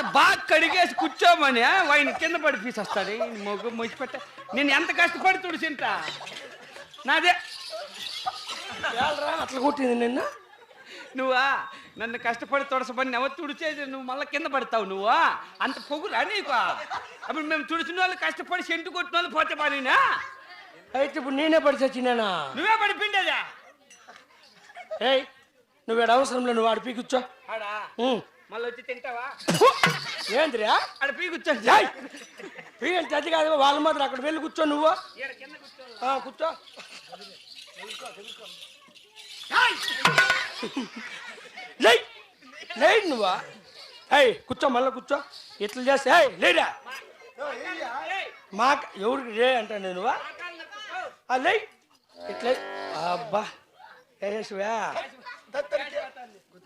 కాదు బాగా కడిగేసి కూర్చోమని వాయిని కింద పడి పీసేస్తాడు మొగ్గు మొచ్చిపెట్ట నేను ఎంత కష్టపడి తుడిసింటా నాదే. అట్లా కొట్టింది నిన్న? నువ్వా? నన్ను కష్టపడి తుడసపడి ఎవరు తుడిచేది? నువ్వు మళ్ళీ కింద పడతావు నువ్వా? అంత పొగురా నీకు? అప్పుడు మేము తుడిచిన వాళ్ళు కష్టపడి సెంటు కొట్టిన వాళ్ళు పోతే పనినా? అయితే ఇప్పుడు నేనే పడి చచ్చినానా నువ్వే పడిపిండేదా? ఏయ్ నువ్వు లేదు నువ్వు ఆడ పీ కూర్చో. ఆడా. మళ్ళీ వచ్చి తింటావా ఏందిరా? ఆడ పీ కూర్చో ఏయ్! పీ అంటే అది కాదు వాళ్ళ మాత్రం అక్కడ వెళ్ళి కూర్చో నువ్వు. కూర్చో. లే లే నువ్వా? ఏయ్ కూర్చో మళ్ళీ కూర్చో. ఇట్లా చేస్తే ఏయ్ లేరా మాక ఎవరికి రే అంటాను నువ్వా? ఆ, లే ఇట్లా అబ్బా. వేసేవా మాట్లాడతాలే నేను ఆ, ఆ,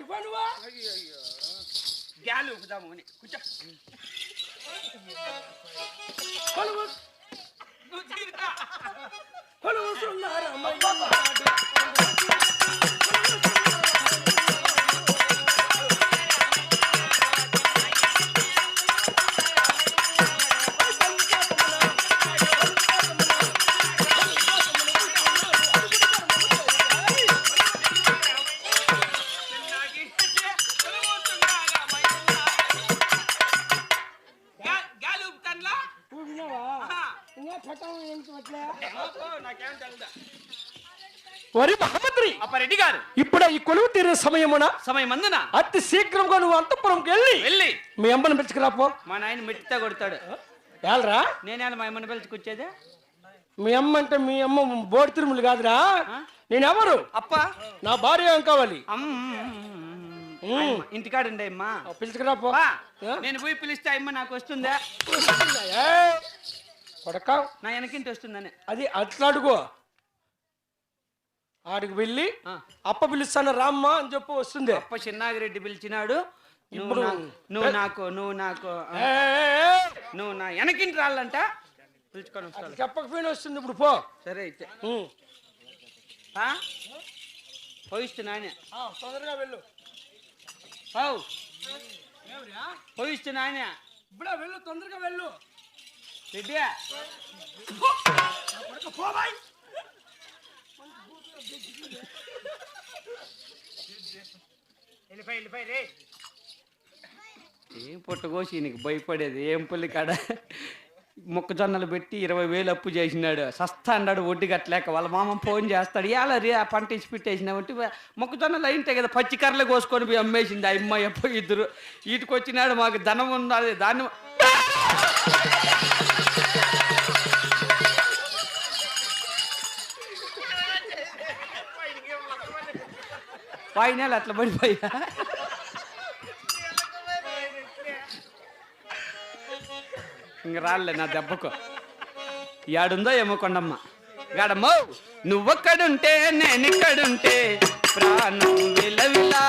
ఆడిపో నువ్వా. గ్యాలు ఊపుదాము అని కూర్చో. కొలువు. వరి మహమ్మద్రి! అప్ప రెడ్డి గారు. ఇప్పుడు ఈ కొలువు తీరే సమయమున సమయం అందున? అతి శీఘ్రంగా నువ్వు అంతపురంకి వెళ్ళి వెళ్ళి. మీ అమ్మని పిలుచుకురాపో మా నాయన మెట్టితో కొడతాడు. ఏలరా నేనే మా అమ్మని పిలుచుకొచ్చేదే? మీ అమ్మ అంటే మీ అమ్మ బోడి తిరుములు కాదురా. నేనెవరు? అప్ప. నా భార్య ఏం కావాలి? అమ్మ. ఇంటికాడండి అమ్మా. పిలుచుకురాపో? నేను పోయి పిలిస్తే అమ్మ నాకు వస్తుందా! కొడక. నా వెనకింటి వస్తుందని. అది అట్లా అడుగు ఆడికి వెళ్ళి. అప్ప పిలుస్తాను రామ్మ అని చెప్పు వస్తుంది. అప్ప చిన్నాగిరెడ్డి పిలిచినాడు. ఇప్పుడు- నువ్వు నాకు నువ్వు నాకు! నువ్వు నా వెనకింటి రాళ్ళంట. పిలుచుకొని వస్తాను చెప్పకపోయినా వస్తుంది ఇప్పుడు పో. సరే అయితే. ఉం. ఆ? పోయిస్తు నాయన. ఆ, తొందరగా వెళ్ళు. పో పోయిస్తు నాయన. ఇప్పుడే వెళ్ళు తొందరగా వెళ్ళు. రెడ్డి. పోబాయ్ ఏం పుట్టకోసి నీకు భయపడేది? ఏం పుల్లి కాడ మొక్కజొన్నలు పెట్టి ఇరవై వేలు అప్పు చేసినాడు. సస్తా అన్నాడు వడ్డీ కట్టలేక వాళ్ళ మామ ఫోన్ చేస్తాడు. ఇలా రే ఆ పంట ఇచ్చి పెట్టేసినావంటే మొక్కజొన్నలు అయింటాయి కదా పచ్చి కర్రలు కోసుకొని పోయి అమ్మేసింది ఆ అమ్మాయి అప్పు ఇద్దరు. వీటికి వచ్చినాడు మాకు ధనం ఉన్నది దాన్ని వాయినాలు అట్లా పడిపోయా. ఇంక రాలే నా దెబ్బకు. యాడుందో ఏమో కొండమ్మ. గాడమ్మో నువ్వొక్కడుంటే నేను ఇక్కడుంటే ప్రాణం విలవిలా.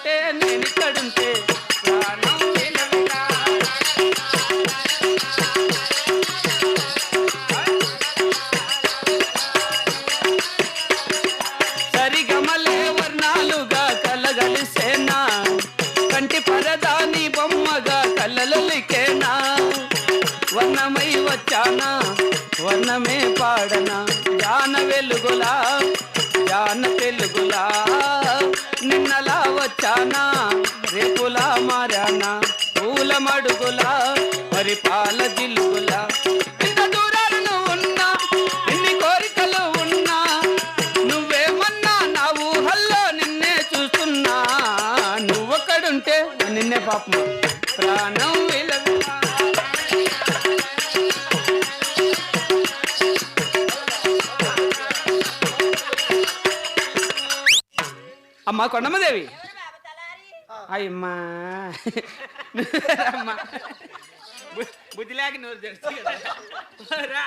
నువ్వక్కడుంటే నేను ఇక్కడుంటే ప్రాణం విలవిలా. సరిగమలే వర్ణాలుగా కలగలిసేనా? కంటి పరదాని బొమ్మగా కళ్ళలికేనా వర్ణమై వచ్చానా? వర్ణమే పాడనా? జ్ఞాన వెలుగులా పోయాన తెలుగులా నిన్నలా వచ్చానా రేపులా మారానా పూల మడుగులా పరిపాల జిల్లులా. నిన్నే పాపం ప్రాణం విలువ అమ్మా కొండమ్మదేవి. అయ్యమ్మా. అమ్మా. బుద్ధి లేక నోరు రా.